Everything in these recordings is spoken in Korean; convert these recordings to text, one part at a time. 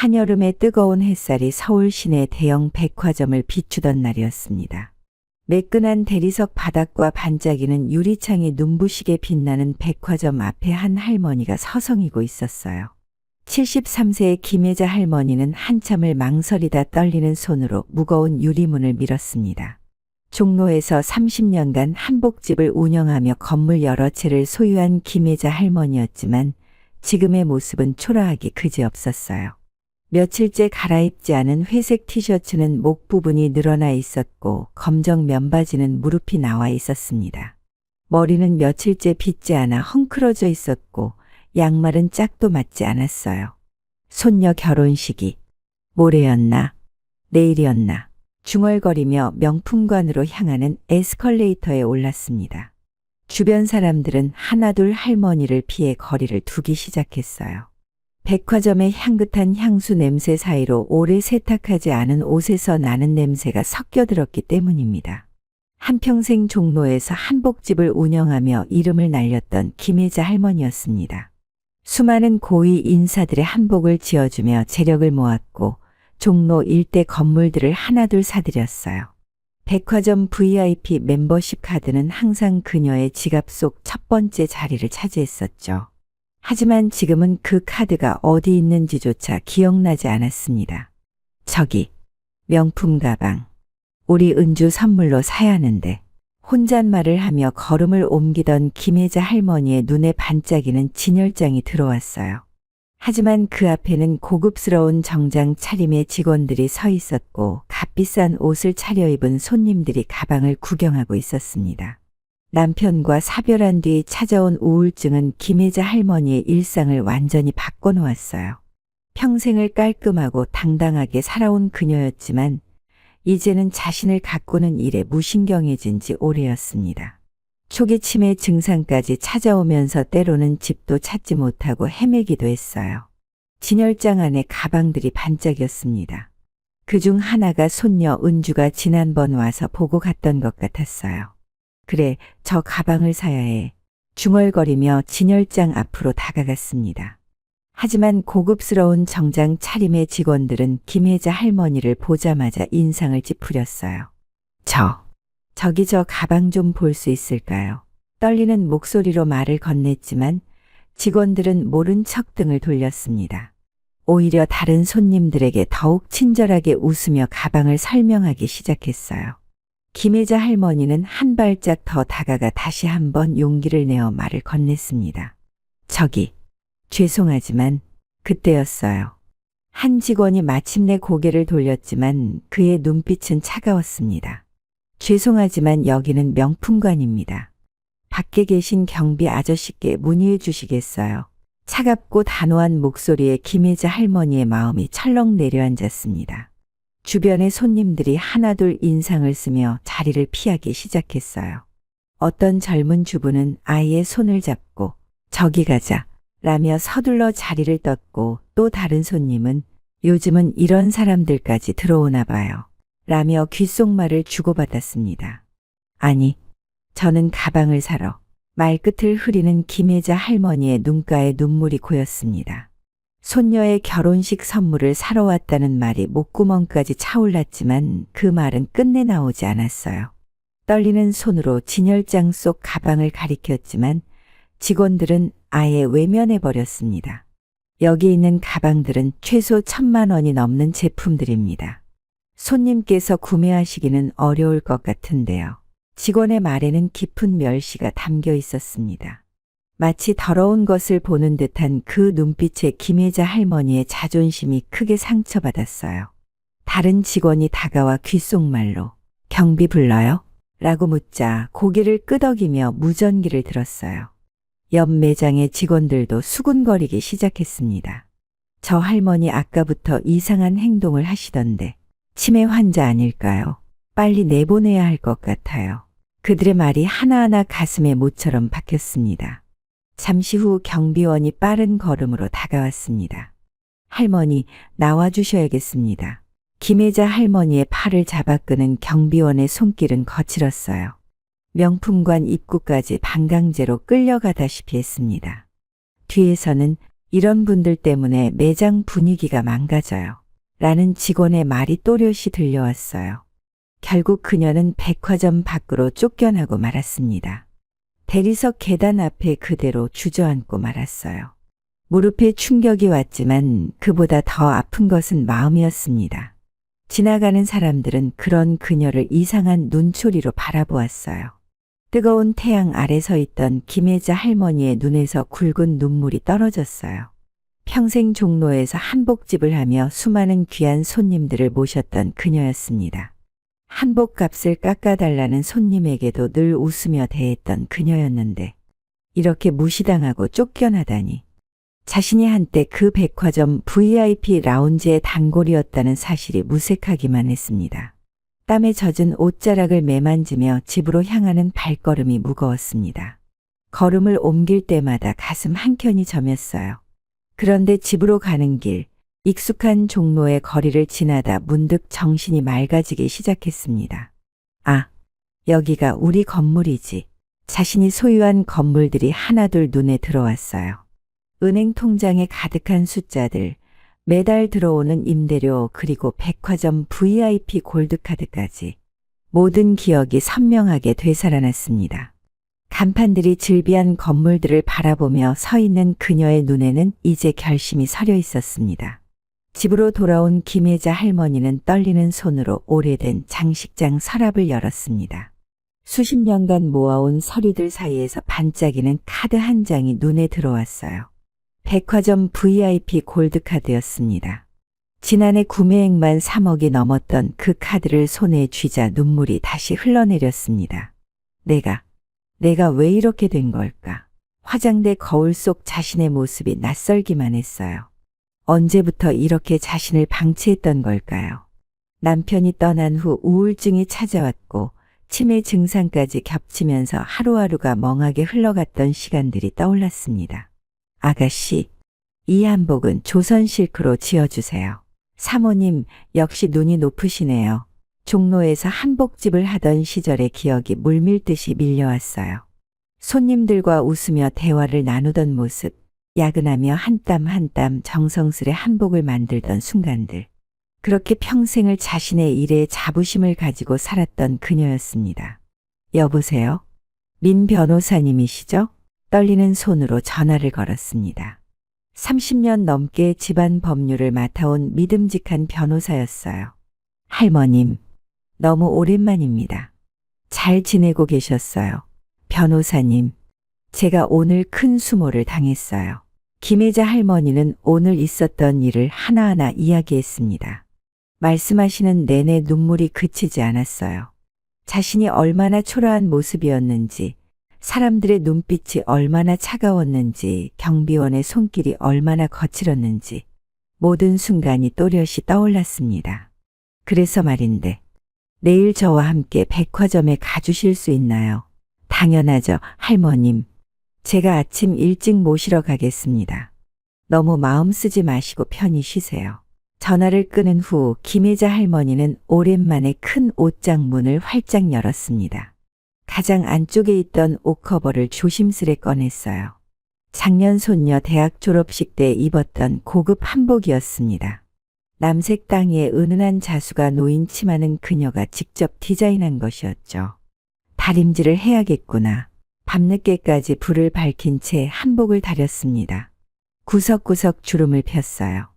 한여름의 뜨거운 햇살이 서울 시내 대형 백화점을 비추던 날이었습니다. 매끈한 대리석 바닥과 반짝이는 유리창이 눈부시게 빛나는 백화점 앞에 한 할머니가 서성이고 있었어요. 73세의 김혜자 할머니는 한참을 망설이다 떨리는 손으로 무거운 유리문을 밀었습니다. 종로에서 30년간 한복집을 운영하며 건물 여러 채를 소유한 김혜자 할머니였지만 지금의 모습은 초라하기 그지없었어요. 며칠째 갈아입지 않은 회색 티셔츠는 목 부분이 늘어나 있었고 검정 면바지는 무릎이 나와 있었습니다. 머리는 며칠째 빗지 않아 헝클어져 있었고 양말은 짝도 맞지 않았어요. 손녀 결혼식이 모레였나 내일이었나 중얼거리며 명품관으로 향하는 에스컬레이터에 올랐습니다. 주변 사람들은 하나둘 할머니를 피해 거리를 두기 시작했어요. 백화점의 향긋한 향수 냄새 사이로 오래 세탁하지 않은 옷에서 나는 냄새가 섞여 들었기 때문입니다. 한평생 종로에서 한복집을 운영하며 이름을 날렸던 김혜자 할머니였습니다. 수많은 고위 인사들의 한복을 지어주며 재력을 모았고 종로 일대 건물들을 하나둘 사들였어요. 백화점 VIP 멤버십 카드는 항상 그녀의 지갑 속 첫 번째 자리를 차지했었죠. 하지만 지금은 그 카드가 어디 있는지조차 기억나지 않았습니다. 저기, 명품 가방. 우리 은주 선물로 사야 하는데. 혼잣말을 하며 걸음을 옮기던 김혜자 할머니의 눈에 반짝이는 진열장이 들어왔어요. 하지만 그 앞에는 고급스러운 정장 차림의 직원들이 서 있었고 값비싼 옷을 차려입은 손님들이 가방을 구경하고 있었습니다. 남편과 사별한 뒤 찾아온 우울증은 김혜자 할머니의 일상을 완전히 바꿔놓았어요. 평생을 깔끔하고 당당하게 살아온 그녀였지만 이제는 자신을 가꾸는 일에 무신경해진 지 오래였습니다. 초기 치매 증상까지 찾아오면서 때로는 집도 찾지 못하고 헤매기도 했어요. 진열장 안에 가방들이 반짝였습니다. 그 중 하나가 손녀 은주가 지난번 와서 보고 갔던 것 같았어요. 그래, 저 가방을 사야 해. 중얼거리며 진열장 앞으로 다가갔습니다. 하지만 고급스러운 정장 차림의 직원들은 김혜자 할머니를 보자마자 인상을 찌푸렸어요. 저, 저기 저 가방 좀 볼 수 있을까요? 떨리는 목소리로 말을 건넸지만 직원들은 모른 척 등을 돌렸습니다. 오히려 다른 손님들에게 더욱 친절하게 웃으며 가방을 설명하기 시작했어요. 김혜자 할머니는 한 발짝 더 다가가 다시 한번 용기를 내어 말을 건넸습니다. 저기, 죄송하지만 그때였어요. 한 직원이 마침내 고개를 돌렸지만 그의 눈빛은 차가웠습니다. 죄송하지만 여기는 명품관입니다. 밖에 계신 경비 아저씨께 문의해 주시겠어요? 차갑고 단호한 목소리에 김혜자 할머니의 마음이 철렁 내려앉았습니다. 주변의 손님들이 하나둘 인상을 쓰며 자리를 피하기 시작했어요. 어떤 젊은 주부는 아이의 손을 잡고 저기 가자 라며 서둘러 자리를 떴고 또 다른 손님은 요즘은 이런 사람들까지 들어오나 봐요. 라며 귓속말을 주고받았습니다. 아니, 저는 가방을 사러 말끝을 흐리는 김혜자 할머니의 눈가에 눈물이 고였습니다. 손녀의 결혼식 선물을 사러 왔다는 말이 목구멍까지 차올랐지만 그 말은 끝내 나오지 않았어요. 떨리는 손으로 진열장 속 가방을 가리켰지만 직원들은 아예 외면해 버렸습니다. 여기 있는 가방들은 최소 천만 원이 넘는 제품들입니다. 손님께서 구매하시기는 어려울 것 같은데요. 직원의 말에는 깊은 멸시가 담겨 있었습니다. 마치 더러운 것을 보는 듯한 그 눈빛에 김혜자 할머니의 자존심이 크게 상처받았어요. 다른 직원이 다가와 귓속말로 경비 불러요? 라고 묻자 고개를 끄덕이며 무전기를 들었어요. 옆 매장의 직원들도 수군거리기 시작했습니다. 저 할머니 아까부터 이상한 행동을 하시던데 치매 환자 아닐까요? 빨리 내보내야 할 것 같아요. 그들의 말이 하나하나 가슴에 모처럼 박혔습니다. 잠시 후 경비원이 빠른 걸음으로 다가왔습니다. 할머니, 나와주셔야겠습니다. 김혜자 할머니의 팔을 잡아 끄는 경비원의 손길은 거칠었어요. 명품관 입구까지 반강제로 끌려가다시피 했습니다. 뒤에서는 이런 분들 때문에 매장 분위기가 망가져요. 라는 직원의 말이 또렷이 들려왔어요. 결국 그녀는 백화점 밖으로 쫓겨나고 말았습니다. 대리석 계단 앞에 그대로 주저앉고 말았어요. 무릎에 충격이 왔지만 그보다 더 아픈 것은 마음이었습니다. 지나가는 사람들은 그런 그녀를 이상한 눈초리로 바라보았어요. 뜨거운 태양 아래 서 있던 김혜자 할머니의 눈에서 굵은 눈물이 떨어졌어요. 평생 종로에서 한복집을 하며 수많은 귀한 손님들을 모셨던 그녀였습니다. 한복값을 깎아달라는 손님에게도 늘 웃으며 대했던 그녀였는데 이렇게 무시당하고 쫓겨나다니 자신이 한때 그 백화점 VIP 라운지의 단골이었다는 사실이 무색하기만 했습니다. 땀에 젖은 옷자락을 매만지며 집으로 향하는 발걸음이 무거웠습니다. 걸음을 옮길 때마다 가슴 한켠이 저몄어요. 그런데 집으로 가는 길, 익숙한 종로의 거리를 지나다 문득 정신이 맑아지기 시작했습니다. 아, 여기가 우리 건물이지. 자신이 소유한 건물들이 하나둘 눈에 들어왔어요. 은행 통장에 가득한 숫자들, 매달 들어오는 임대료 그리고 백화점 VIP 골드카드까지 모든 기억이 선명하게 되살아났습니다. 간판들이 즐비한 건물들을 바라보며 서 있는 그녀의 눈에는 이제 결심이 서려 있었습니다. 집으로 돌아온 김혜자 할머니는 떨리는 손으로 오래된 장식장 서랍을 열었습니다. 수십 년간 모아온 서류들 사이에서 반짝이는 카드 한 장이 눈에 들어왔어요. 백화점 VIP 골드카드였습니다. 지난해 구매액만 3억이 넘었던 그 카드를 손에 쥐자 눈물이 다시 흘러내렸습니다. 내가, 내가 왜 이렇게 된 걸까? 화장대 거울 속 자신의 모습이 낯설기만 했어요. 언제부터 이렇게 자신을 방치했던 걸까요? 남편이 떠난 후 우울증이 찾아왔고 치매 증상까지 겹치면서 하루하루가 멍하게 흘러갔던 시간들이 떠올랐습니다. 아가씨, 이 한복은 조선 실크로 지어주세요. 사모님, 역시 눈이 높으시네요. 종로에서 한복집을 하던 시절의 기억이 물밀듯이 밀려왔어요. 손님들과 웃으며 대화를 나누던 모습, 야근하며 한 땀 한 땀 정성스레 한복을 만들던 순간들. 그렇게 평생을 자신의 일에 자부심을 가지고 살았던 그녀였습니다. 여보세요? 민 변호사님이시죠? 떨리는 손으로 전화를 걸었습니다. 30년 넘게 집안 법률을 맡아온 믿음직한 변호사였어요. 할머님, 너무 오랜만입니다. 잘 지내고 계셨어요. 변호사님, 제가 오늘 큰 수모를 당했어요. 김혜자 할머니는 오늘 있었던 일을 하나하나 이야기했습니다. 말씀하시는 내내 눈물이 그치지 않았어요. 자신이 얼마나 초라한 모습이었는지, 사람들의 눈빛이 얼마나 차가웠는지, 경비원의 손길이 얼마나 거칠었는지, 모든 순간이 또렷이 떠올랐습니다. 그래서 말인데, 내일 저와 함께 백화점에 가주실 수 있나요? 당연하죠, 할머님. 제가 아침 일찍 모시러 가겠습니다. 너무 마음 쓰지 마시고 편히 쉬세요. 전화를 끊은 후 김혜자 할머니는 오랜만에 큰 옷장 문을 활짝 열었습니다. 가장 안쪽에 있던 옷 커버를 조심스레 꺼냈어요. 작년 손녀 대학 졸업식 때 입었던 고급 한복이었습니다. 남색 땅에 은은한 자수가 놓인 치마는 그녀가 직접 디자인한 것이었죠. 다림질을 해야겠구나. 밤늦게까지 불을 밝힌 채 한복을 다렸습니다. 구석구석 주름을 폈어요.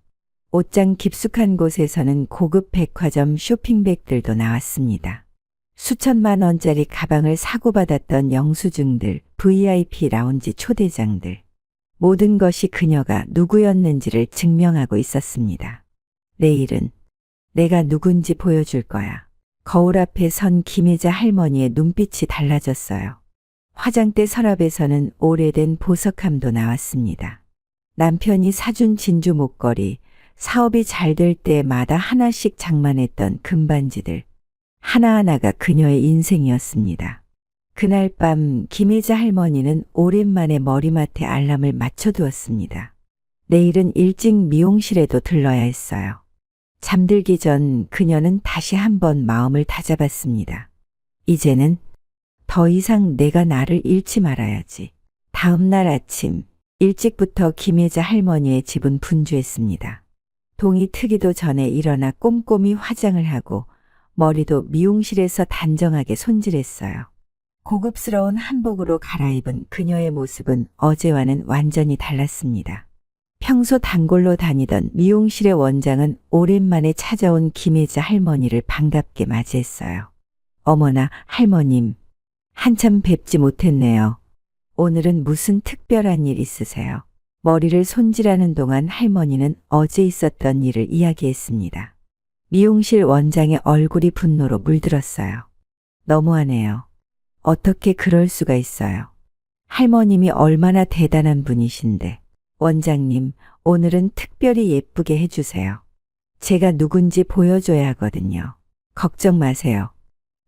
옷장 깊숙한 곳에서는 고급 백화점 쇼핑백들도 나왔습니다. 수천만 원짜리 가방을 사고받았던 영수증들, VIP 라운지 초대장들. 모든 것이 그녀가 누구였는지를 증명하고 있었습니다. 내일은 내가 누군지 보여줄 거야. 거울 앞에 선 김혜자 할머니의 눈빛이 달라졌어요. 화장대 서랍에서는 오래된 보석함도 나왔습니다. 남편이 사준 진주 목걸이, 사업이 잘 될 때마다 하나씩 장만했던 금반지들. 하나하나가 그녀의 인생이었습니다. 그날 밤 김혜자 할머니는 오랜만에 머리맡에 알람을 맞춰두었습니다. 내일은 일찍 미용실에도 들러야 했어요. 잠들기 전 그녀는 다시 한번 마음을 다잡았습니다. 이제는 더 이상 내가 나를 잃지 말아야지. 다음 날 아침 일찍부터 김혜자 할머니의 집은 분주했습니다. 동이 트기도 전에 일어나 꼼꼼히 화장을 하고 머리도 미용실에서 단정하게 손질했어요. 고급스러운 한복으로 갈아입은 그녀의 모습은 어제와는 완전히 달랐습니다. 평소 단골로 다니던 미용실의 원장은 오랜만에 찾아온 김혜자 할머니를 반갑게 맞이했어요. 어머나, 할머님. 한참 뵙지 못했네요. 오늘은 무슨 특별한 일 있으세요? 머리를 손질하는 동안 할머니는 어제 있었던 일을 이야기했습니다. 미용실 원장의 얼굴이 분노로 물들었어요. 너무하네요. 어떻게 그럴 수가 있어요. 할머님이 얼마나 대단한 분이신데. 원장님, 오늘은 특별히 예쁘게 해주세요. 제가 누군지 보여줘야 하거든요. 걱정 마세요.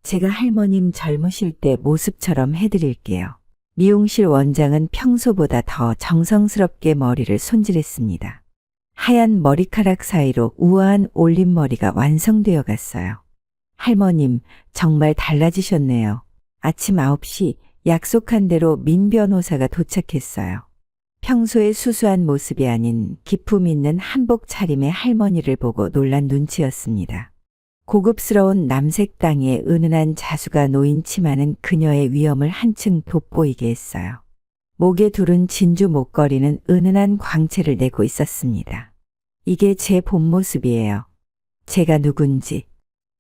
제가 할머님 젊으실 때 모습처럼 해드릴게요. 미용실 원장은 평소보다 더 정성스럽게 머리를 손질했습니다. 하얀 머리카락 사이로 우아한 올림머리가 완성되어 갔어요. 할머님, 정말 달라지셨네요. 아침 9시 약속한 대로 민 변호사가 도착했어요. 평소의 수수한 모습이 아닌 기품 있는 한복 차림의 할머니를 보고 놀란 눈치였습니다. 고급스러운 남색 땅에 은은한 자수가 놓인 치마는 그녀의 위엄을 한층 돋보이게 했어요. 목에 두른 진주 목걸이는 은은한 광채를 내고 있었습니다. 이게 제 본 모습이에요. 제가 누군지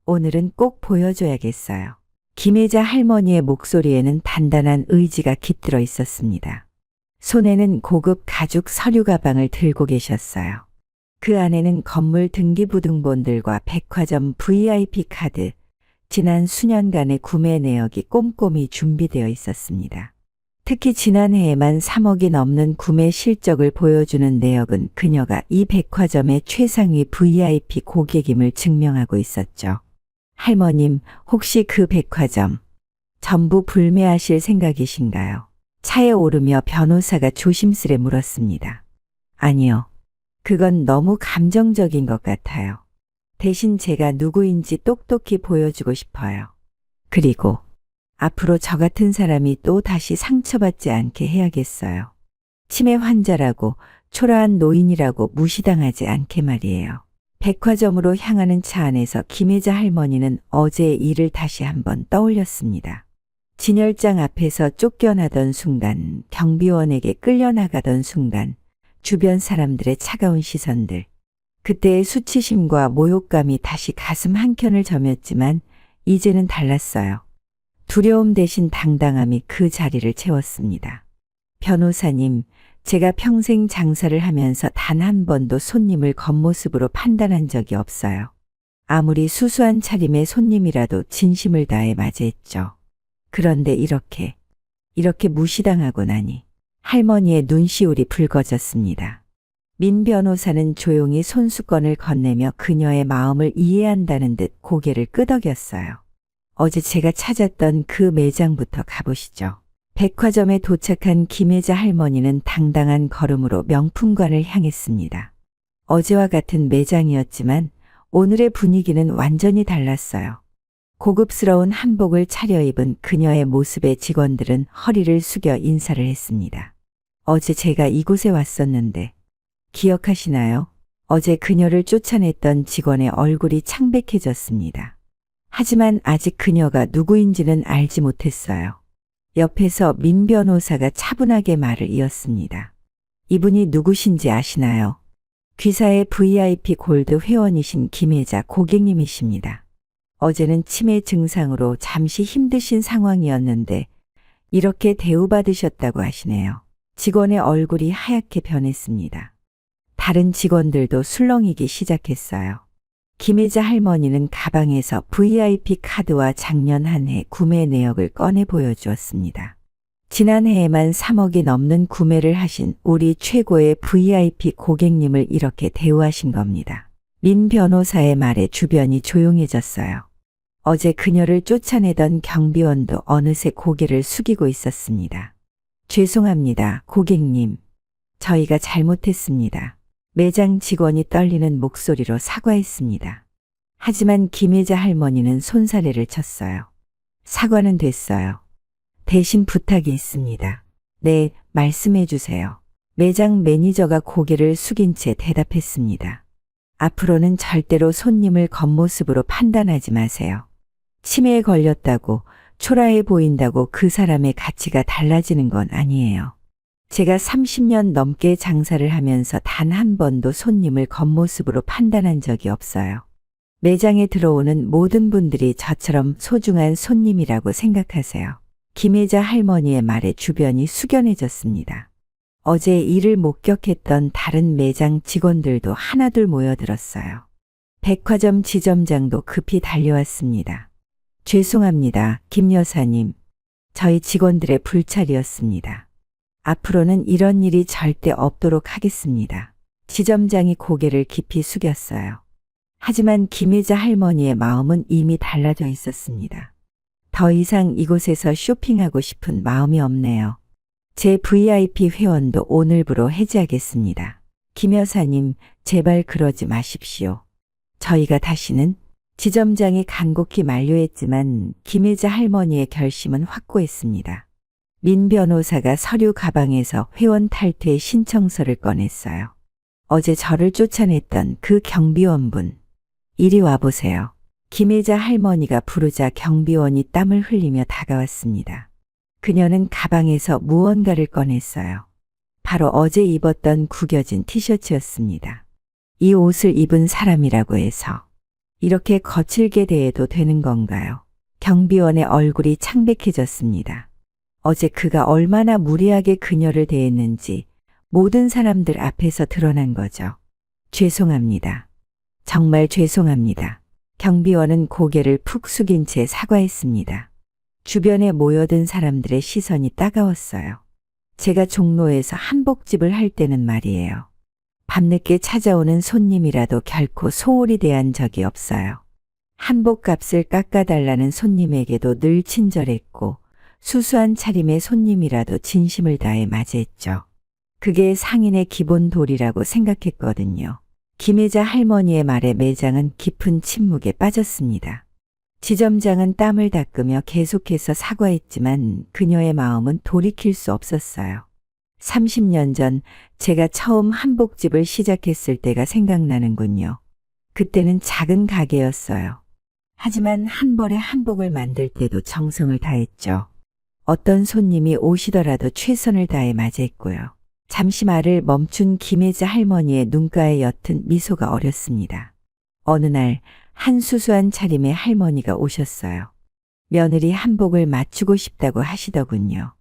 오늘은 꼭 보여줘야겠어요. 김혜자 할머니의 목소리에는 단단한 의지가 깃들어 있었습니다. 손에는 고급 가죽 서류 가방을 들고 계셨어요. 그 안에는 건물 등기부등본들과 백화점 VIP 카드, 지난 수년간의 구매 내역이 꼼꼼히 준비되어 있었습니다. 특히 지난해에만 3억이 넘는 구매 실적을 보여주는 내역은 그녀가 이 백화점의 최상위 VIP 고객임을 증명하고 있었죠. 할머님, 혹시 그 백화점 전부 불매하실 생각이신가요? 차에 오르며 변호사가 조심스레 물었습니다. 아니요. 그건 너무 감정적인 것 같아요. 대신 제가 누구인지 똑똑히 보여주고 싶어요. 그리고 앞으로 저 같은 사람이 또 다시 상처받지 않게 해야겠어요. 치매 환자라고 초라한 노인이라고 무시당하지 않게 말이에요. 백화점으로 향하는 차 안에서 김혜자 할머니는 어제의 일을 다시 한번 떠올렸습니다. 진열장 앞에서 쫓겨나던 순간, 경비원에게 끌려나가던 순간, 주변 사람들의 차가운 시선들. 그때의 수치심과 모욕감이 다시 가슴 한켠을 점였지만 이제는 달랐어요. 두려움 대신 당당함이 그 자리를 채웠습니다. 변호사님, 제가 평생 장사를 하면서 단 한 번도 손님을 겉모습으로 판단한 적이 없어요. 아무리 수수한 차림의 손님이라도 진심을 다해 맞이했죠. 그런데 이렇게, 이렇게 무시당하고 나니 할머니의 눈시울이 붉어졌습니다. 민 변호사는 조용히 손수건을 건네며 그녀의 마음을 이해한다는 듯 고개를 끄덕였어요. 어제 제가 찾았던 그 매장부터 가보시죠. 백화점에 도착한 김혜자 할머니는 당당한 걸음으로 명품관을 향했습니다. 어제와 같은 매장이었지만 오늘의 분위기는 완전히 달랐어요. 고급스러운 한복을 차려입은 그녀의 모습에 직원들은 허리를 숙여 인사를 했습니다. 어제 제가 이곳에 왔었는데 기억하시나요? 어제 그녀를 쫓아냈던 직원의 얼굴이 창백해졌습니다. 하지만 아직 그녀가 누구인지는 알지 못했어요. 옆에서 민 변호사가 차분하게 말을 이었습니다. 이분이 누구신지 아시나요? 귀사의 VIP 골드 회원이신 김혜자 고객님이십니다. 어제는 치매 증상으로 잠시 힘드신 상황이었는데 이렇게 대우받으셨다고 하시네요. 직원의 얼굴이 하얗게 변했습니다. 다른 직원들도 술렁이기 시작했어요. 김혜자 할머니는 가방에서 VIP 카드와 작년 한 해 구매 내역을 꺼내 보여주었습니다. 지난해에만 3억이 넘는 구매를 하신 우리 최고의 VIP 고객님을 이렇게 대우하신 겁니다. 민 변호사의 말에 주변이 조용해졌어요. 어제 그녀를 쫓아내던 경비원도 어느새 고개를 숙이고 있었습니다. 죄송합니다, 고객님. 저희가 잘못했습니다. 매장 직원이 떨리는 목소리로 사과했습니다. 하지만 김혜자 할머니는 손사래를 쳤어요. 사과는 됐어요. 대신 부탁이 있습니다. 네, 말씀해 주세요. 매장 매니저가 고개를 숙인 채 대답했습니다. 앞으로는 절대로 손님을 겉모습으로 판단하지 마세요. 치매에 걸렸다고 초라해 보인다고 그 사람의 가치가 달라지는 건 아니에요. 제가 30년 넘게 장사를 하면서 단 한 번도 손님을 겉모습으로 판단한 적이 없어요. 매장에 들어오는 모든 분들이 저처럼 소중한 손님이라고 생각하세요. 김혜자 할머니의 말에 주변이 숙연해졌습니다. 어제 일을 목격했던 다른 매장 직원들도 하나둘 모여들었어요. 백화점 지점장도 급히 달려왔습니다. 죄송합니다, 김 여사님. 저희 직원들의 불찰이었습니다. 앞으로는 이런 일이 절대 없도록 하겠습니다. 지점장이 고개를 깊이 숙였어요. 하지만 김혜자 할머니의 마음은 이미 달라져 있었습니다. 더 이상 이곳에서 쇼핑하고 싶은 마음이 없네요. 제 VIP 회원도 오늘부로 해지하겠습니다. 김 여사님, 제발 그러지 마십시오. 저희가 다시는 지점장이 간곡히 만류했지만 김혜자 할머니의 결심은 확고했습니다. 민 변호사가 서류 가방에서 회원 탈퇴 신청서를 꺼냈어요. 어제 저를 쫓아냈던 그 경비원분. 이리 와보세요. 김혜자 할머니가 부르자 경비원이 땀을 흘리며 다가왔습니다. 그녀는 가방에서 무언가를 꺼냈어요. 바로 어제 입었던 구겨진 티셔츠였습니다. 이 옷을 입은 사람이라고 해서 이렇게 거칠게 대해도 되는 건가요? 경비원의 얼굴이 창백해졌습니다. 어제 그가 얼마나 무리하게 그녀를 대했는지 모든 사람들 앞에서 드러난 거죠. 죄송합니다. 정말 죄송합니다. 경비원은 고개를 푹 숙인 채 사과했습니다. 주변에 모여든 사람들의 시선이 따가웠어요. 제가 종로에서 한복집을 할 때는 말이에요. 밤늦게 찾아오는 손님이라도 결코 소홀히 대한 적이 없어요. 한복값을 깎아달라는 손님에게도 늘 친절했고 수수한 차림의 손님이라도 진심을 다해 맞이했죠. 그게 상인의 기본 도리라고 생각했거든요. 김혜자 할머니의 말에 매장은 깊은 침묵에 빠졌습니다. 지점장은 땀을 닦으며 계속해서 사과했지만 그녀의 마음은 돌이킬 수 없었어요. 30년 전 제가 처음 한복집을 시작했을 때가 생각나는군요. 그때는 작은 가게였어요. 하지만 한 벌에 한복을 만들 때도 정성을 다했죠. 어떤 손님이 오시더라도 최선을 다해 맞이했고요. 잠시 말을 멈춘 김혜자 할머니의 눈가에 옅은 미소가 어렸습니다. 어느 날 한 수수한 차림의 할머니가 오셨어요. 며느리 한복을 맞추고 싶다고 하시더군요.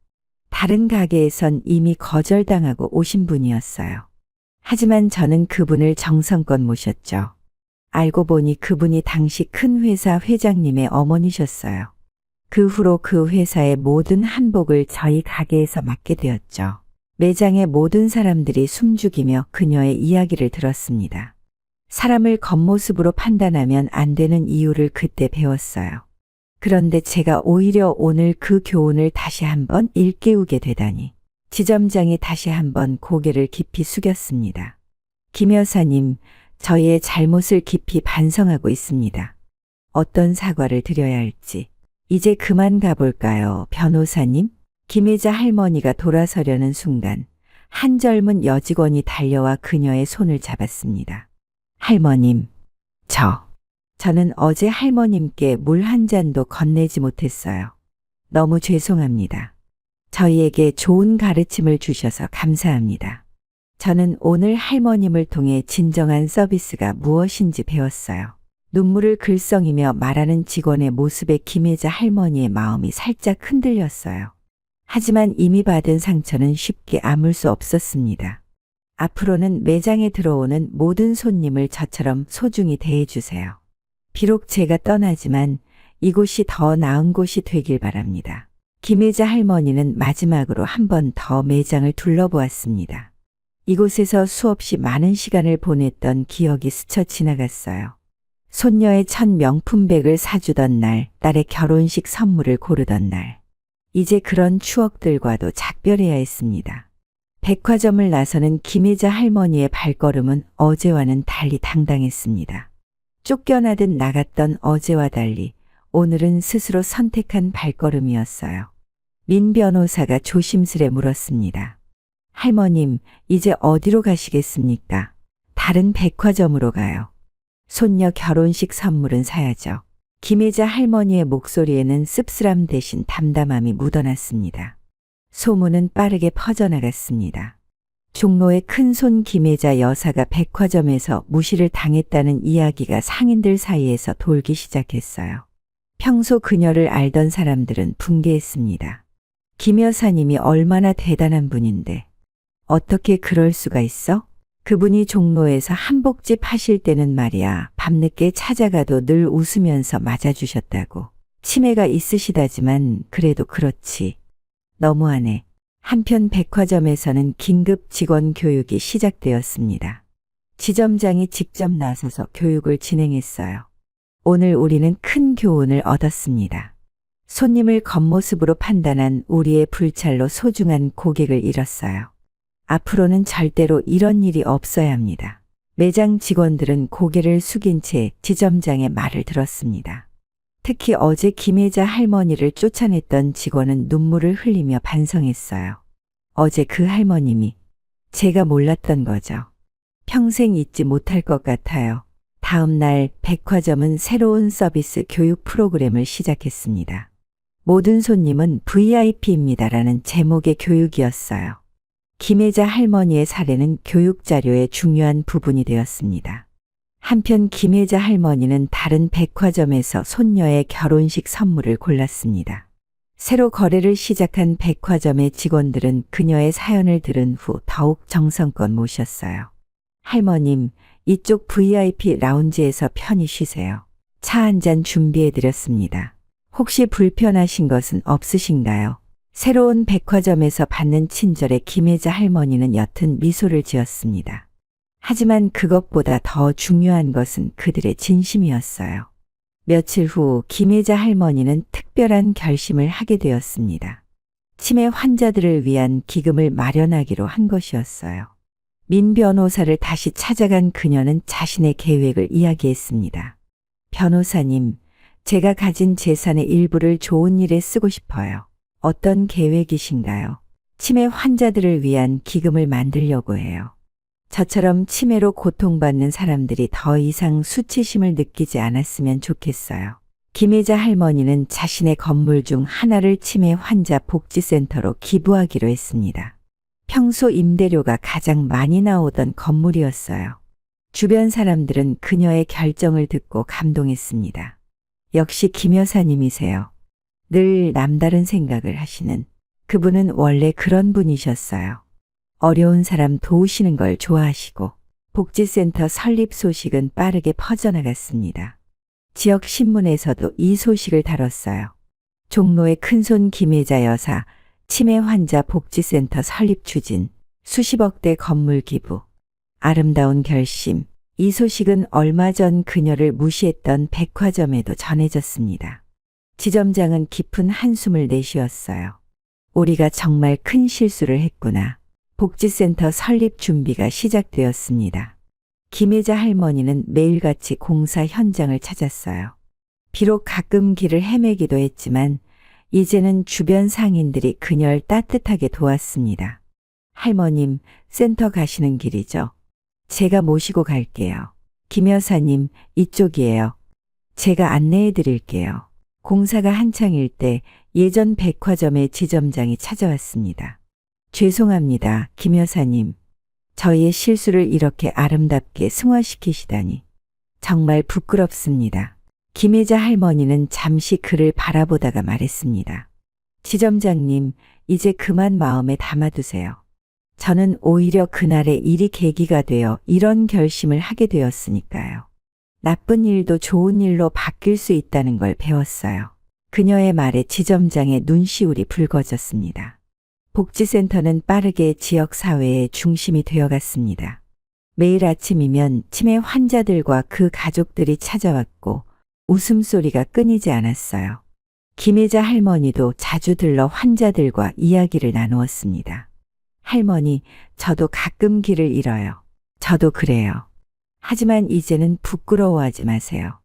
다른 가게에선 이미 거절당하고 오신 분이었어요. 하지만 저는 그분을 정성껏 모셨죠. 알고 보니 그분이 당시 큰 회사 회장님의 어머니셨어요. 그 후로 그 회사의 모든 한복을 저희 가게에서 맡게 되었죠. 매장의 모든 사람들이 숨죽이며 그녀의 이야기를 들었습니다. 사람을 겉모습으로 판단하면 안 되는 이유를 그때 배웠어요. 그런데 제가 오히려 오늘 그 교훈을 다시 한번 일깨우게 되다니. 지점장이 다시 한번 고개를 깊이 숙였습니다. 김 여사님, 저희의 잘못을 깊이 반성하고 있습니다. 어떤 사과를 드려야 할지. 이제 그만 가볼까요, 변호사님? 김혜자 할머니가 돌아서려는 순간, 한 젊은 여직원이 달려와 그녀의 손을 잡았습니다. 할머님, 저. 저는 어제 할머님께 물 한 잔도 건네지 못했어요. 너무 죄송합니다. 저희에게 좋은 가르침을 주셔서 감사합니다. 저는 오늘 할머님을 통해 진정한 서비스가 무엇인지 배웠어요. 눈물을 글썽이며 말하는 직원의 모습에 김혜자 할머니의 마음이 살짝 흔들렸어요. 하지만 이미 받은 상처는 쉽게 아물 수 없었습니다. 앞으로는 매장에 들어오는 모든 손님을 저처럼 소중히 대해주세요. 비록 제가 떠나지만 이곳이 더 나은 곳이 되길 바랍니다. 김혜자 할머니는 마지막으로 한 번 더 매장을 둘러보았습니다. 이곳에서 수없이 많은 시간을 보냈던 기억이 스쳐 지나갔어요. 손녀의 첫 명품백을 사주던 날, 딸의 결혼식 선물을 고르던 날. 이제 그런 추억들과도 작별해야 했습니다. 백화점을 나서는 김혜자 할머니의 발걸음은 어제와는 달리 당당했습니다. 쫓겨나듯 나갔던 어제와 달리 오늘은 스스로 선택한 발걸음이었어요. 민 변호사가 조심스레 물었습니다. 할머님, 이제 어디로 가시겠습니까? 다른 백화점으로 가요. 손녀 결혼식 선물은 사야죠. 김혜자 할머니의 목소리에는 씁쓸함 대신 담담함이 묻어났습니다. 소문은 빠르게 퍼져나갔습니다. 종로의 큰손 김혜자 여사가 백화점에서 무시를 당했다는 이야기가 상인들 사이에서 돌기 시작했어요. 평소 그녀를 알던 사람들은 붕괴했습니다. 김 여사님이 얼마나 대단한 분인데 어떻게 그럴 수가 있어? 그분이 종로에서 한복집 하실 때는 말이야 밤늦게 찾아가도 늘 웃으면서 맞아주셨다고. 치매가 있으시다지만 그래도 그렇지. 너무하네. 한편 백화점에서는 긴급 직원 교육이 시작되었습니다. 지점장이 직접 나서서 교육을 진행했어요. 오늘 우리는 큰 교훈을 얻었습니다. 손님을 겉모습으로 판단한 우리의 불찰로 소중한 고객을 잃었어요. 앞으로는 절대로 이런 일이 없어야 합니다. 매장 직원들은 고개를 숙인 채 지점장의 말을 들었습니다. 특히 어제 김혜자 할머니를 쫓아냈던 직원은 눈물을 흘리며 반성했어요. 어제 그 할머님이 제가 몰랐던 거죠. 평생 잊지 못할 것 같아요. 다음 날 백화점은 새로운 서비스 교육 프로그램을 시작했습니다. 모든 손님은 VIP입니다라는 제목의 교육이었어요. 김혜자 할머니의 사례는 교육 자료의 중요한 부분이 되었습니다. 한편 김혜자 할머니는 다른 백화점에서 손녀의 결혼식 선물을 골랐습니다. 새로 거래를 시작한 백화점의 직원들은 그녀의 사연을 들은 후 더욱 정성껏 모셨어요. 할머님, 이쪽 VIP 라운지에서 편히 쉬세요. 차 한 잔 준비해 드렸습니다. 혹시 불편하신 것은 없으신가요? 새로운 백화점에서 받는 친절에 김혜자 할머니는 옅은 미소를 지었습니다. 하지만 그것보다 더 중요한 것은 그들의 진심이었어요. 며칠 후 김혜자 할머니는 특별한 결심을 하게 되었습니다. 치매 환자들을 위한 기금을 마련하기로 한 것이었어요. 민 변호사를 다시 찾아간 그녀는 자신의 계획을 이야기했습니다. 변호사님, 제가 가진 재산의 일부를 좋은 일에 쓰고 싶어요. 어떤 계획이신가요? 치매 환자들을 위한 기금을 만들려고 해요. 저처럼 치매로 고통받는 사람들이 더 이상 수치심을 느끼지 않았으면 좋겠어요. 김혜자 할머니는 자신의 건물 중 하나를 치매 환자 복지센터로 기부하기로 했습니다. 평소 임대료가 가장 많이 나오던 건물이었어요. 주변 사람들은 그녀의 결정을 듣고 감동했습니다. 역시 김 여사님이세요. 늘 남다른 생각을 하시는 그분은 원래 그런 분이셨어요. 어려운 사람 도우시는 걸 좋아하시고 복지센터 설립 소식은 빠르게 퍼져나갔습니다. 지역 신문에서도 이 소식을 다뤘어요. 종로의 큰손 김혜자 여사, 치매 환자 복지센터 설립 추진, 수십억대 건물 기부, 아름다운 결심. 이 소식은 얼마 전 그녀를 무시했던 백화점에도 전해졌습니다. 지점장은 깊은 한숨을 내쉬었어요. 우리가 정말 큰 실수를 했구나. 복지센터 설립 준비가 시작되었습니다. 김혜자 할머니는 매일같이 공사 현장을 찾았어요. 비록 가끔 길을 헤매기도 했지만 이제는 주변 상인들이 그녀를 따뜻하게 도왔습니다. 할머님, 센터 가시는 길이죠. 제가 모시고 갈게요. 김 여사님, 이쪽이에요. 제가 안내해 드릴게요. 공사가 한창일 때 예전 백화점의 지점장이 찾아왔습니다. 죄송합니다, 김 여사님. 저희의 실수를 이렇게 아름답게 승화시키시다니. 정말 부끄럽습니다. 김혜자 할머니는 잠시 그를 바라보다가 말했습니다. 지점장님, 이제 그만 마음에 담아두세요. 저는 오히려 그날의 일이 계기가 되어 이런 결심을 하게 되었으니까요. 나쁜 일도 좋은 일로 바뀔 수 있다는 걸 배웠어요. 그녀의 말에 지점장의 눈시울이 붉어졌습니다. 복지센터는 빠르게 지역사회의 중심이 되어갔습니다. 매일 아침이면 치매 환자들과 그 가족들이 찾아왔고 웃음소리가 끊이지 않았어요. 김혜자 할머니도 자주 들러 환자들과 이야기를 나누었습니다. 할머니, 저도 가끔 길을 잃어요. 저도 그래요. 하지만 이제는 부끄러워하지 마세요.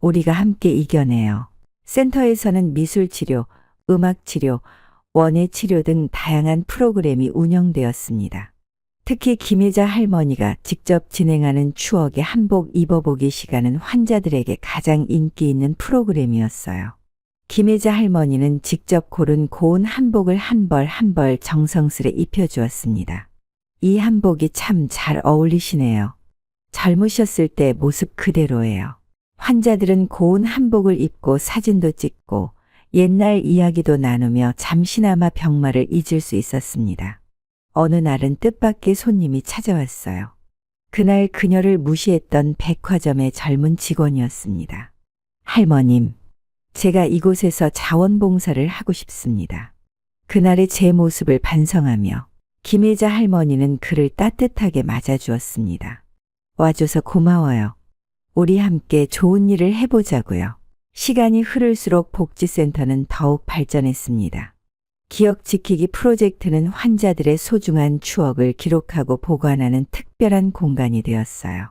우리가 함께 이겨내요. 센터에서는 미술 치료, 음악 치료, 원예 치료 등 다양한 프로그램이 운영되었습니다. 특히 김혜자 할머니가 직접 진행하는 추억의 한복 입어보기 시간은 환자들에게 가장 인기 있는 프로그램이었어요. 김혜자 할머니는 직접 고른 고운 한복을 한 벌 한벌 정성스레 입혀주었습니다. 이 한복이 참 잘 어울리시네요. 젊으셨을 때 모습 그대로예요. 환자들은 고운 한복을 입고 사진도 찍고 옛날 이야기도 나누며 잠시나마 병마를 잊을 수 있었습니다. 어느 날은 뜻밖의 손님이 찾아왔어요. 그날 그녀를 무시했던 백화점의 젊은 직원이었습니다. 할머님, 제가 이곳에서 자원봉사를 하고 싶습니다. 그날의 제 모습을 반성하며 김혜자 할머니는 그를 따뜻하게 맞아주었습니다. 와줘서 고마워요. 우리 함께 좋은 일을 해보자고요. 시간이 흐를수록 복지센터는 더욱 발전했습니다. 기억 지키기 프로젝트는 환자들의 소중한 추억을 기록하고 보관하는 특별한 공간이 되었어요.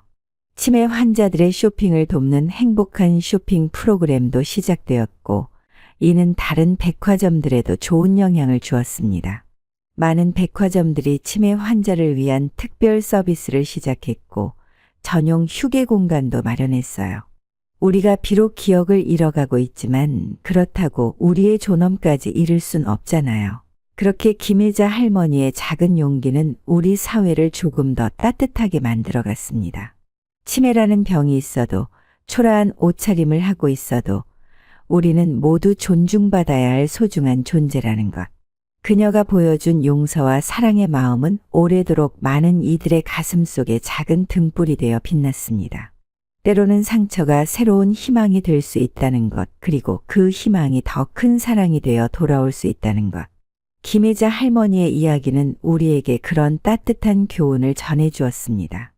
치매 환자들의 쇼핑을 돕는 행복한 쇼핑 프로그램도 시작되었고, 이는 다른 백화점들에도 좋은 영향을 주었습니다. 많은 백화점들이 치매 환자를 위한 특별 서비스를 시작했고, 전용 휴게 공간도 마련했어요. 우리가 비록 기억을 잃어가고 있지만 그렇다고 우리의 존엄까지 잃을 순 없잖아요. 그렇게 김혜자 할머니의 작은 용기는 우리 사회를 조금 더 따뜻하게 만들어 갔습니다. 치매라는 병이 있어도 초라한 옷차림을 하고 있어도 우리는 모두 존중받아야 할 소중한 존재라는 것. 그녀가 보여준 용서와 사랑의 마음은 오래도록 많은 이들의 가슴 속에 작은 등불이 되어 빛났습니다. 때로는 상처가 새로운 희망이 될 수 있다는 것, 그리고 그 희망이 더 큰 사랑이 되어 돌아올 수 있다는 것. 김혜자 할머니의 이야기는 우리에게 그런 따뜻한 교훈을 전해 주었습니다.